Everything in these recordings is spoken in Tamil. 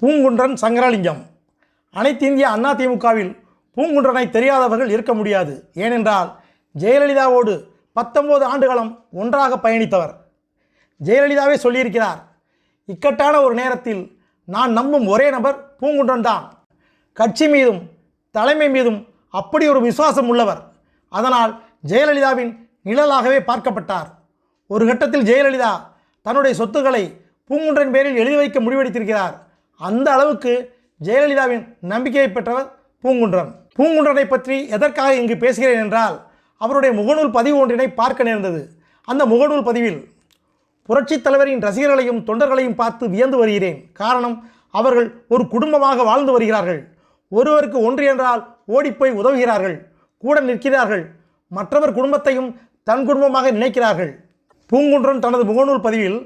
பூங்குன்றன் சங்கரலிங்கம். அனைத்து இந்திய அண்ணா திமுகவில் பூங்குன்றனை தெரியாதவர்கள் இருக்க முடியாது. ஏனென்றால் ஜெயலலிதாவோடு பத்தொம்போது ஆண்டுகளும் ஒன்றாக பயணித்தவர். ஜெயலலிதாவே சொல்லியிருக்கிறார் இக்கட்டான ஒரு நேரத்தில் நான் நம்பும் ஒரே நபர் பூங்குன்றன் தான். கட்சி மீதும் தலைமை மீதும் அப்படி ஒரு விசுவாசம் உள்ளவர். அதனால் ஜெயலலிதாவின் நிழலாகவே பார்க்கப்பட்டார். ஒரு கட்டத்தில் ஜெயலலிதா தன்னுடைய சொத்துக்களை பூங்குன்றன் பேரில் எழுதி வைக்க முடிவெடுத்திருக்கிறார். அந்த அளவுக்கு ஜெயலலிதாவின் நம்பிக்கையை பெற்றவர் பூங்குன்றன். பூங்குன்றனை பற்றி எதற்காக இங்கு பேசுகிறேன் என்றால் அவருடைய முகநூல் பதிவு ஒன்றினை பார்க்க நேர்ந்தது. அந்த முகநூல் பதிவில் புரட்சித் தலைவரின் ரசிகர்களையும் தொண்டர்களையும் பார்த்து வியந்து வருகிறேன். காரணம் அவர்கள் ஒரு குடும்பமாக வாழ்ந்து வருகிறார்கள். ஒருவருக்கு ஒன்று என்றால் ஓடிப்போய் உதவுகிறார்கள் கூட நிற்கிறார்கள். மற்றவர் குடும்பத்தையும் தன் குடும்பமாக நினைக்கிறார்கள். பூங்குன்றன் தனது முகநூல் பதிவில்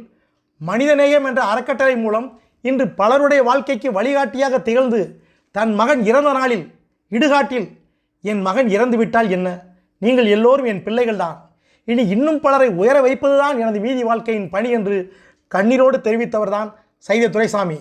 மனிதநேயம் என்ற அறக்கட்டளை மூலம் இன்று பலருடைய வாழ்க்கைக்கு வழிகாட்டியாக திகழ்ந்து தன் மகன் இறந்த நாளில் இடுகாட்டில் என் மகன் இறந்துவிட்டால் என்ன? நீங்கள் எல்லோரும் என் பிள்ளைகள்தான். இனி இன்னும் பலரை உயர வைப்பதுதான் எனது மீதி வாழ்க்கையின் பணி என்று கண்ணீரோடு தெரிவித்தவர்தான் சைத துரைசாமி.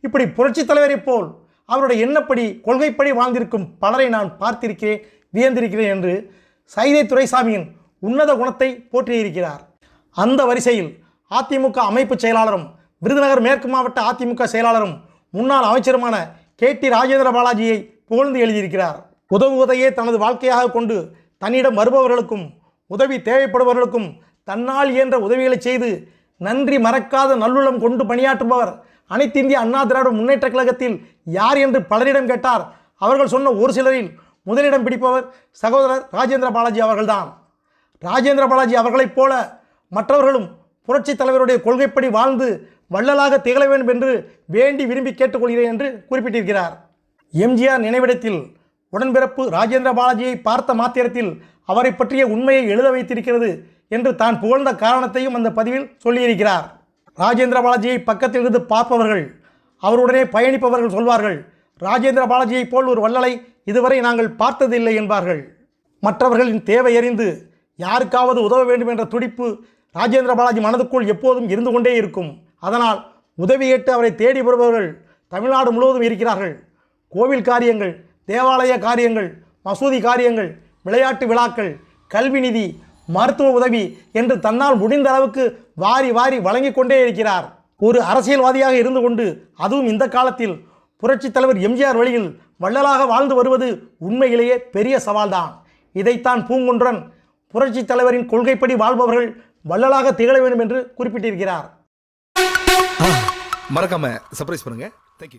இப்படி புரட்சித் தலைவரைப் போல் அவருடைய எண்ணப்படி கொள்கைப்படி வாழ்ந்திருக்கும் பலரை நான் பார்த்திருக்கிறேன் வியந்திருக்கிறேன் என்று சைதை துரைசாமியின் உன்னத குணத்தை போற்றியிருக்கிறார். அந்த வரிசையில் அதிமுக அமைப்பு செயலாளரும் விருதுநகர் மேற்கு மாவட்ட அதிமுக செயலாளரும் முன்னாள் அமைச்சருமான கே டி ராஜேந்திர பாலாஜியை புகழ்ந்து எழுதியிருக்கிறார். உதவுவதையே தனது வாழ்க்கையாக கொண்டு தன்னிடம் வருபவர்களுக்கும் உதவி தேவைப்படுபவர்களுக்கும் தன்னால் இயன்ற உதவிகளை செய்து நன்றி மறக்காத நல்லுள்ளம் கொண்டு பணியாற்றுபவர் அனைத்து இந்திய அண்ணா திராவிட முன்னேற்ற கழகத்தில் யார் என்று பலரிடம் கேட்டார். அவர்கள் சொன்ன ஒரு சிலரில் முதலிடம் பிடிப்பவர் சகோதரர் ராஜேந்திர பாலாஜி அவர்கள்தான். ராஜேந்திர பாலாஜி அவர்களைப் போல மற்றவர்களும் புரட்சித் தலைவருடைய கொள்கைப்படி வாழ்ந்து வள்ளலாக திகழ வேண்டும் என்று வேண்டி விரும்பி கேட்டுக்கொள்கிறேன் என்று குறிப்பிட்டிருக்கிறார். எம்ஜிஆர் நினைவிடத்தில் உடன்பிறப்பு ராஜேந்திர பாலாஜியை பார்த்த மாத்திரத்தில் அவரை பற்றிய உண்மையை எழுத வைத்திருக்கிறது என்று தான் புகழ்ந்த காரணத்தையும் அந்த பதிவில் சொல்லியிருக்கிறார். ராஜேந்திர பாலாஜியை பக்கத்தில் இருந்து பார்ப்பவர்கள் அவருடனே பயணிப்பவர்கள் சொல்வார்கள் ராஜேந்திர பாலாஜியைப் போல் ஒரு வள்ளலை இதுவரை நாங்கள் பார்த்ததில்லை என்பார்கள். மற்றவர்களின் தேவை அறிந்து யாருக்காவது உதவ வேண்டும் என்ற துடிப்பு ராஜேந்திர பாலாஜி மனதுக்குள் எப்போதும் இருந்து கொண்டே இருக்கும். அதனால் உதவி கேட்டு அவரை தேடி வருபவர்கள் தமிழ்நாடு முழுவதும் இருக்கிறார்கள். கோவில் காரியங்கள் தேவாலய காரியங்கள் மசூதி காரியங்கள் விளையாட்டு விழாக்கள் கல்வி நிதி மருத்துவ உதவி என்று தன்னால் முடிந்த அளவுக்கு வாரி வாரி வழங்கிக் கொண்டே இருக்கிறார். ஒரு அரசியல்வாதியாக இருந்து கொண்டு அதுவும் இந்த காலத்தில் புரட்சித் தலைவர் எம்ஜிஆர் வழியில் வள்ளலாக வாழ்ந்து வருவது உண்மையிலேயே பெரிய சவால்தான். இதைத்தான் பூங்குன்றன் புரட்சித் தலைவரின் கொள்கைப்படி வாழ்பவர்கள் வள்ளலாக திகழ வேண்டும் என்று குறிப்பிட்டிருக்கிறார் மறக்காம சர்ப்ரைஸ் பண்ணுங்க. தேங்க்யூ